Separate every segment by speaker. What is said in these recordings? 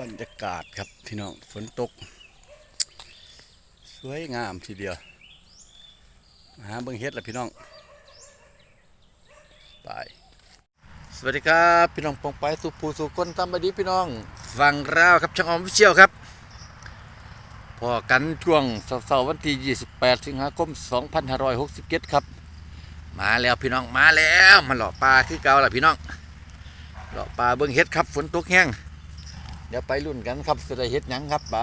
Speaker 1: บรรยากาศครับพี่น้องฝนตก สวยงามทีเดียวหาเบิ่งเฮ็ดละพี่น้องไปสวัสดีครับ พี่น้องปองไปสุภูสุคนตามบดีพี่น้องฟังราวครับช่างออมวิเชียวครับพอกันช่วงเสาร์วันที่ 28 สิงหาคม 2567 ครับ มาแล้วพี่น้องมาแล้วมาหล่อปลาคือเก่าล่ะพี่น้องหล่อปลาเบิ่งเฮ็ดครับฝนตกแห้ง เดี๋ยวไปรุ่นกันครับจะได้เฮ็ดหยังครับไป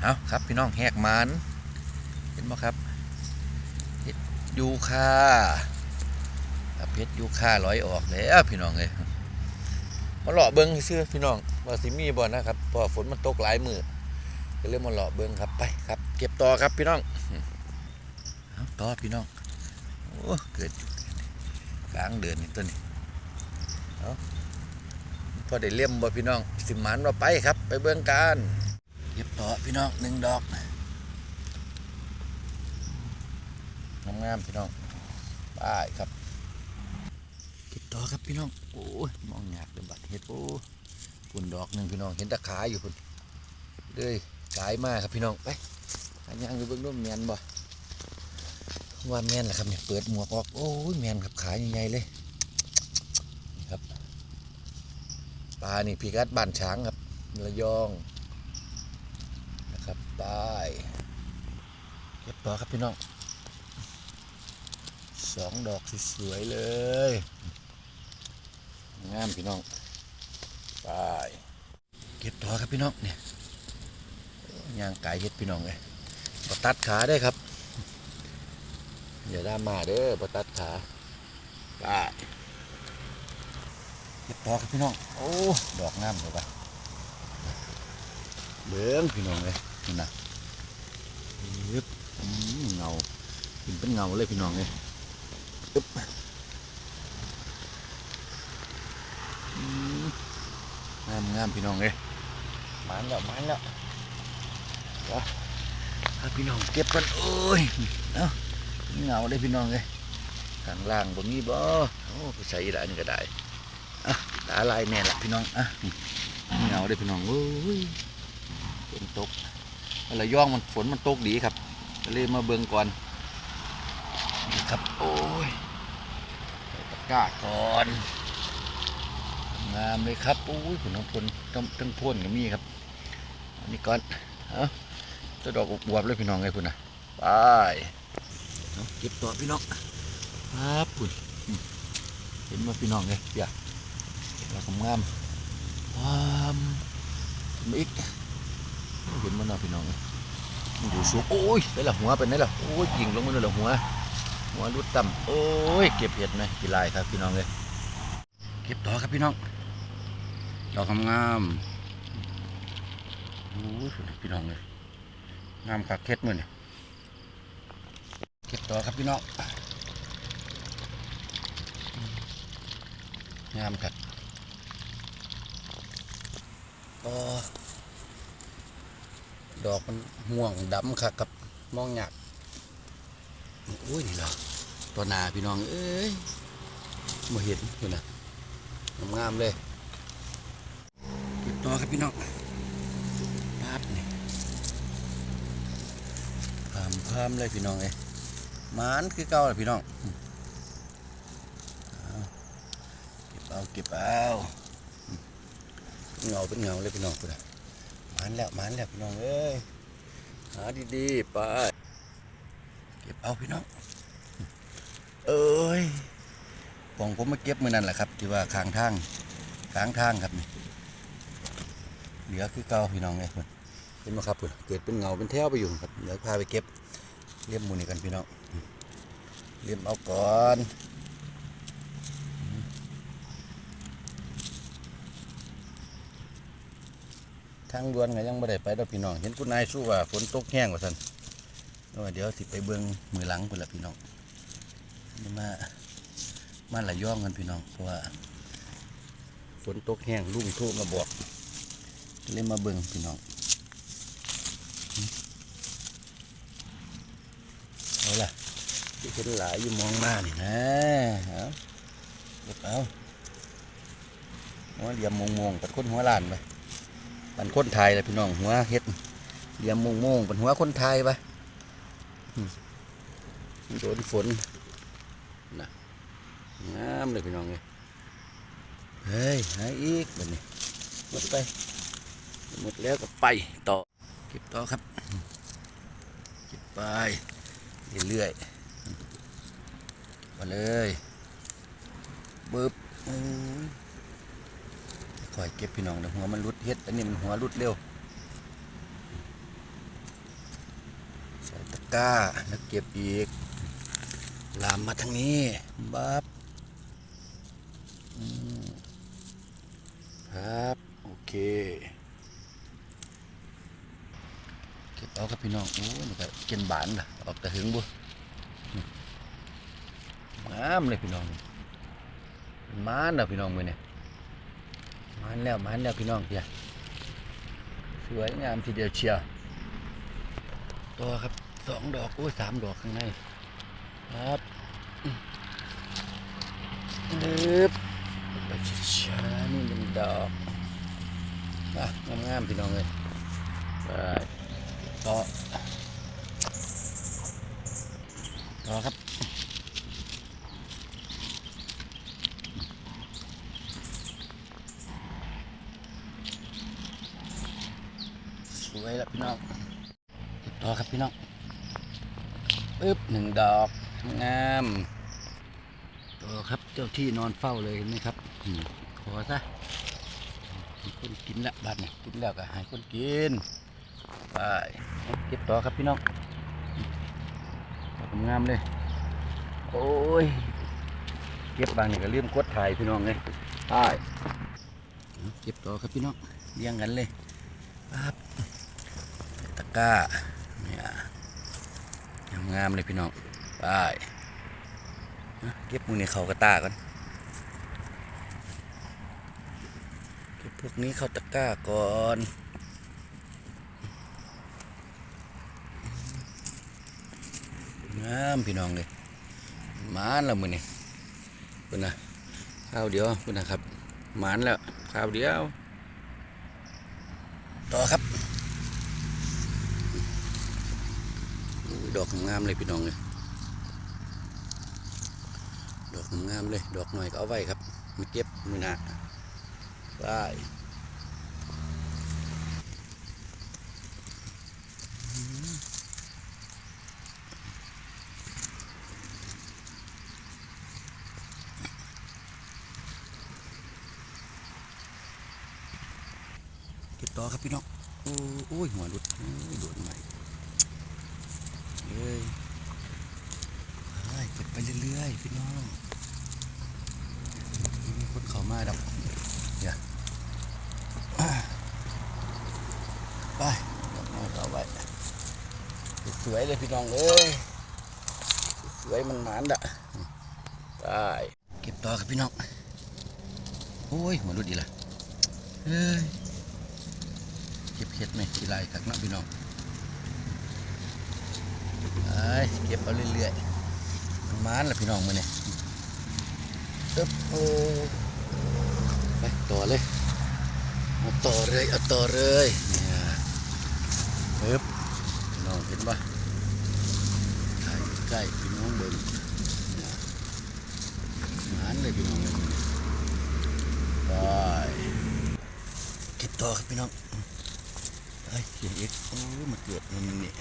Speaker 1: เอาครับพี่น้องแหกมันเห็นไหมครับเฮ็ดยูคาครับเฮ็ดยูคาลอยออกแล้วพี่น้องเลยมาเลาะเบิ้งซื่อพี่น้องว่าสิมีบ่นะครับพราะฝนมันตกหลายมือก็เลยมาเลาะเบิ้งครับไปครับ เก็บต่อครับพี่น้องเอาต่อพี่น้องโอ้เกิดกลางเดือนนี่ต้นนี้เอา พอได้เลี่ยมบ่พี่น้องสิหมันว่าไปครับ ไปเบื้องการเก็บต่อพี่น้องหนึ่งดอกงามๆพี่น้องไปครับเก็บต่อครับพี่น้องโอ้ยมองยากเลยบัดเห็ดโอ้ปุ่นดอกหนึ่งพี่น้องเห็นตะขาอยู่พุ่นเลยกายมากครับพี่น้องไปหาย่างอยู่เบื้องนู้นแมนบ่ว่าแมนแหละครับเนี่ยเปิดหมวกออกโอ้ยแมนครับขาใหญ่ๆเลย ปลานี่พีกัดบ้านช้างครับระยองนะครับไปเก็บต่อครับพี่น้องสองดอกสวยๆเลยงามพี่น้องไปเก็บต่อครับพี่น้องเนี่ยย่างไก่เห็ดพี่น้องเลยปตัดขาได้ครับอย่าด้ามาเด้อปตัดขาไป เก็บต่อครับพี่น้อง โอ้ ดอกงามเลยปะเบื้องพี่น้องเลยนี่นะยึบอืมเงาเป็นเป็นเงาเลยพี่น้องเลยยึบอืมงามงามพี่น้องเลยมันแล้วมันแล้ววะถ้าพี่น้องเก็บกันโอ้ยเอ้าเงาเลยพี่น้องเลยข้างล่างบนนี้บ่โอ้ไปใส่อีกอันก็ได้อะ ตาลายแน่ละพี่น้องอะเหงาเลยพี่น้องโอ้ยฝนตกอะไรย่องมันฝนมันตกดีครับก็เลยมาเบิ่งก่อนนี่ครับโอ้ยใส่ตะกร้าก่อนงามเลยครับโอ้ยผลน้ำพลทั้งทั้งพ่นก็มีครับอันนี้ก่อนเอาจะดอกบวบเลยพี่น้องไงพุ่นะไปเก็บต่อพี่น้องครับพุ่นอืมเห็นว่าพี่น้องเลยเดี๋ย เราทำงามความมาอีกเห็นมันเนาะพี่น้องอยมันอยู่สูงโอ้ยได้ละหัวเป็นไงล่ะโอ้ยยิงลงมันเลยละหัว หัวรุดต่ำโอ้ยเก็บเห็ดไหมกี่ลายครับพี่น้องเลยเก็บต่อครับพี่น้องดอกงามโอ้ยพี่น้องเลยงามคักเค็ดมือเนี่ยเก็บต่อครับพี่น้องงามครับ ก็ดอกมันม่วงดำค่ะกับมองหยากอุ้ยนี่เหรอตัวหนาพี่น้อง เอ้ยมาเห็นอยู่นะงามเลยเก็บตัวครับพี่น้องปั๊บนี่พามพามเลยพี่น้องเอ้ยมานคือเก่าเลยพี่น้องเอาเก็บเอาเก็บเอา เงาเป็นเงาเลยพี่น้องคุณมันแล้วมันแล้วพี่น้องเอ้ยหาดีๆไปเก็บเอาพี่น้องเอ้ยปองผมมาเก็บมือนั่นแหละครับ ที่ว่าข้างทางข้างทางครับนี่เหลือคือเก่าพี่น้องเลยคุณเห็นไหมครับคุณเกิดเป็นเงาเป็นแถวไปอยู่ครับเดี๋ยวพาไปเก็บเลี่ยมมูนี่กันพี่น้องเลี่ยมเอาก่อน ทางด่วนก็ยังไม่ได้ไปดอกพี่น้อง เห็นคุณนายสู้ว่าฝนตกแห้งกว่าท่านว่าเดี๋ยวสิไปเบิ้องมือหลังพุ่นละพี่น้องนี่มามาละย่องกันพี่น้องเพราะว่าฝนตกแห้งลุงโทรมาบอกเลยมาเบิ้องพี่น้องเอาล่ะที่เห็นหลายอยู่มองมานี่นะเอาเก็บเอาหัวเหลี่ยมมงๆเป็นคนหัวล้านไป ป็นคนไทยเลยพี่น้องหัวเฮ็ดเหลี่ยมมงๆเป็นหัวคนไทยปอืมโดนฝนนะงามเลยพี่น้องเลยเฮ้ยหายอีกแบบนี้หมดไปหมดแล้วก็ไปต่อเก็บต่อครับเก็บไปเรื่อยๆมาเลยบึบ คอยเก็บพี่น้องเดี๋ยวหัวมันรุดเฮ็ดอันนี้มันหัวรุดเร็วใส่ตะกร้าแล้วเก็บอีก ลามมาทางนี้บับครับโอเคเก็บเอาครับพี่น้องโอ้ยมันก็เกินบานล่ะออกแต่หึงบุอืมงามเลยพี่น้องมันมานนะพี่น้องมือเนี่ย มันแล้วมันแล้วพี่น้องเพียสวยงามทีเดียวเชียวตัวครับสองดอกโอ้สามดอกข้างในครับนึบไปช้านี่หนึ่งดอกอะงามๆพี่น้องเลยไปต่อต่อครับ สวยแล้วพี่น้องเก็บต่อครับพี่น้อง ปึ๊บหนึ่งดอกงามต่อครับเจ้าที่นอนเฝ้าเลยเห็นไหมครับขอซะคนกินละบ้านนี่กินแล้วก็ให้คนกินไปเก็บต่อครับพี่น้องดอกงามเลย โอ้ยเก็บบางนี่ก็ลืมกดถ่ายพี่น้องเลยไปเก็บต่อครับพี่น้องเลี้ยงกันเลยปั๊บตะกร้า งามเลยพี่น้องไปเก็บมือในเขากระตาก่อนเก็บพวกนี้เข้าตะกร้าก่อนงามพี่น้องเลยมานแล้วมือนี่เพื่นนะข้าวเดียวเพื่นนะครับมานแล้วข้าวเดียว ต่อครับ อุ้ย ดอกงามเลยพี่น้องเลยดอกงามเลย ดอกหน่อยก็เอาไว้ครับมาเก็บมือหนาได้เก็บต่อครับพี่น้อง โอ้ยหัวหลุดโอ้ยโดนใหม่ เอ้ย เฮ้ยเก็บไปเรื่อยๆพี่น้องมีคนเขามาดับอย่าไปดอกไม้ก็เอไว้สวยเลยพี่น้องเอ้ยสวยมันหมานดะไปเก็บต่อครับพี่น้องโอ้ยหัวรุดอีละเฮ้ยเก็บเห็ดไหมทีไรคักเนาะพี่น้องไอ้เก็บเอาเรื่อยๆ มันมานแหละพี่น้องมือเนี่ยตึ๊บโอ้ไปต่อเลยเอาต่อเลยเอาต่อเลยเนี่ยปึ๊บพี่น้องเห็นปะถ่ายใกล้ๆพี่น้องเบิ่งเนี่ยมานเลยพี่น้องเลยมื้อนี้ไปเก็บต่อครับพี่น้องไอ้ยเขียนเอ็กโอ้ยมันเกิดมันนี่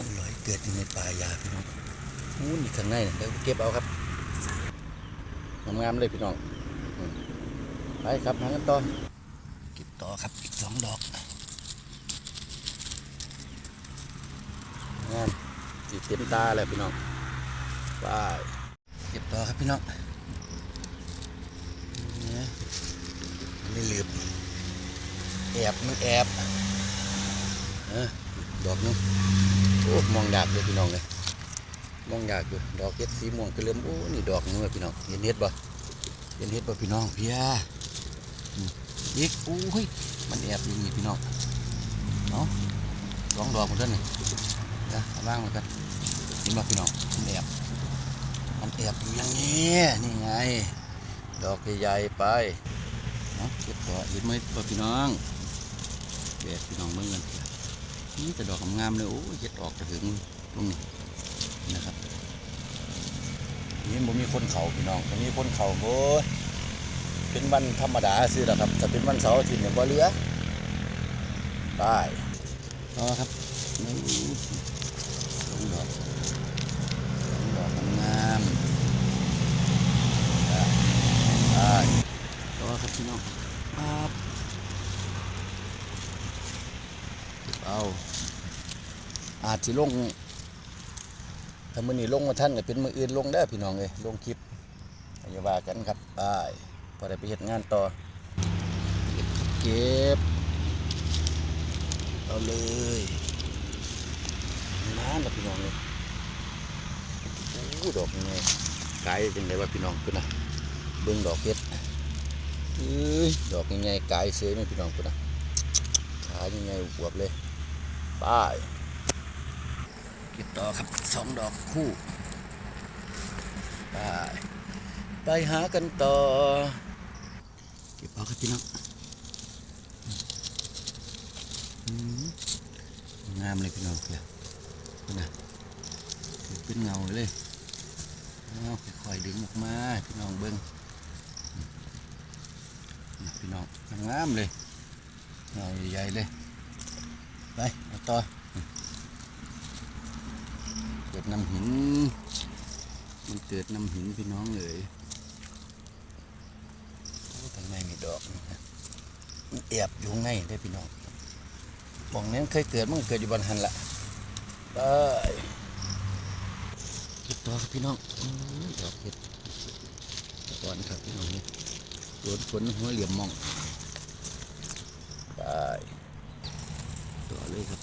Speaker 1: มันลอยเกิดอยู่ในป่ายาพี่น้องอู้นี่ข้างในน่ะเดี๋ยวเก็บเอาครับงามๆเลยพี่น้องไปครับหากันต่อเก็บต่อครับอีกสองดอกงามสีเต็มตาเลยพี่น้องไปเก็บต่อครับพี่น้องเนี่ยไม่ลืมแอบมันแอบเออดอกนึง อ้มองดากเลยพี่น้องเลยมองดากอยู่ดอกเห็ดสีม่วงกระเลื่อมโอ้นี่ดอกนึงอพี่น้องเห็นเห็ดบ่เห็นเห็ดบ่พี่น้องเพียอืมอีกอู้ยมันแอบอยู่นี่พี่น้องเนาะสองดอกหมดแล้วนี่เดี๋ยวเอาว่างมากันเห็นบ่พี่น้องมันแอบมันแอบอยู่อย่างนี้นี่ไง ดอกใหญ่ไปเนาะเก็บต่อเห็นไหมพ่อพี่น้องแบกพี่น้องเบิ่งกัน นี่แต่ดอกงามเลยโอ้ยเห็ดออกกระถึงตรงนี้นะครับนี่ผมมีคนเขาพี่น้องมีคนเขาโอ้ยเป็นวันธรรมดาซื้อแล้วครับแต่เป็นวันเสาร์อาทิตย์เนี่ยบ่เหลือไปต่อาครับนี่สองดอกสองดอกงามได้ได้ต่อครับพี่น้องปั๊บเก็บ เอาอาจสิลงถ้ามือนี้ลงมาท่านก็เป็นมืออื่นลงได้พี่น้องเลยลงคลิปอย่าว่ากันครับไปพอได้ไปเฮ็ดงานต่อ เก็บ เอาเลยน้ำนะพี่น้องเลยโอ้ดอกยังไงไกลจังเลยว่าพี่น้องคุณนะเบิ่งดอกเห็ดอ้ยดอกใหญ่ๆกายเสยไหมพี่น้องคุณนะขาใหญ่ๆอวบเลย ไป้ายเก็บต่อครับสองดอกคู่ไปไปหากันต่อ เก็บเอาครับพี่น้องงามเลยพี่น้องเพื่อนะเป็นเงาเลยเอาค่อยๆดึงออกมาพี่น้องเบิ้งพี่น้องงามเลยเงาใหญ่ๆเลย ไปเอาต่อเกิดน้ำหิน มันเกิดน้ำหินพี่น้องเลยโอ้ทางในมีดอกนี่นะมันแอบอยู่ข้างในได้พี่น้องมองนี้เคยเกิดมันก็เกิดอยู่บนหันละไปเก็บต่อครับพี่น้องโอ้ยดอกเห็ดก่อนครับพี่น้องนี่โดนฝนหัวเหลี่ยมมองไป เลยครับ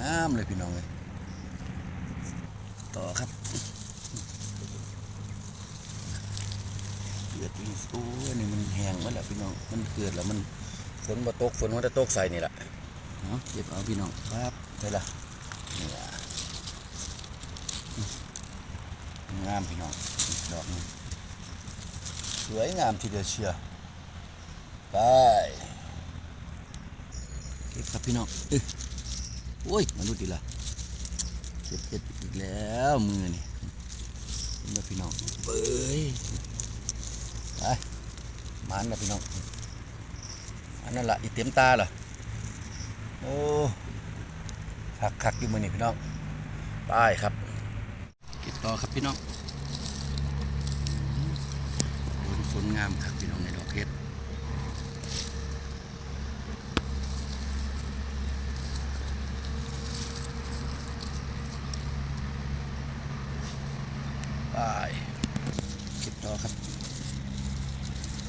Speaker 1: งามเลยพี่น้องเลยต่อครับเกิดอีกโอ้นี่มันแห้งมาแล้วพี่น้องมันเกิดแล้วมันฝนมาตกฝนมันจะตกใส่นี่แหละเนาะเก็บเอาพี่น้องครับใช่ละนี่ละงามพี่น้องดอกนึงสวยงามทีเดียวเชียว ไปเก็บครับพี่น้องเอ้ยโอ้ยมนุษย์ดีละเก็บเก็บอีกแล้วมือนี่เห็นไหมพี่น้องเบ้ยไปมันนะพี่น้องอันนั้นละอีเต็มตาเหรอโอ้คักคักอยู่มือนี่พี่น้องไปครับเก็บต่อครับพี่น้องฝนฝนงามครับพี่น้องในดอกเห็ดไปเก็บต่ อครับ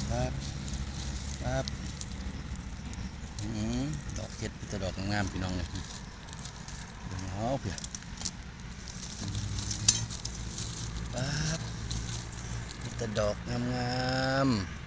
Speaker 1: ครับครับอืมดอกเห็ดเป็นดอกงามๆพี่น้องเลยเบิ่งเอาเพื่อนปั๊บจะดอกงามๆ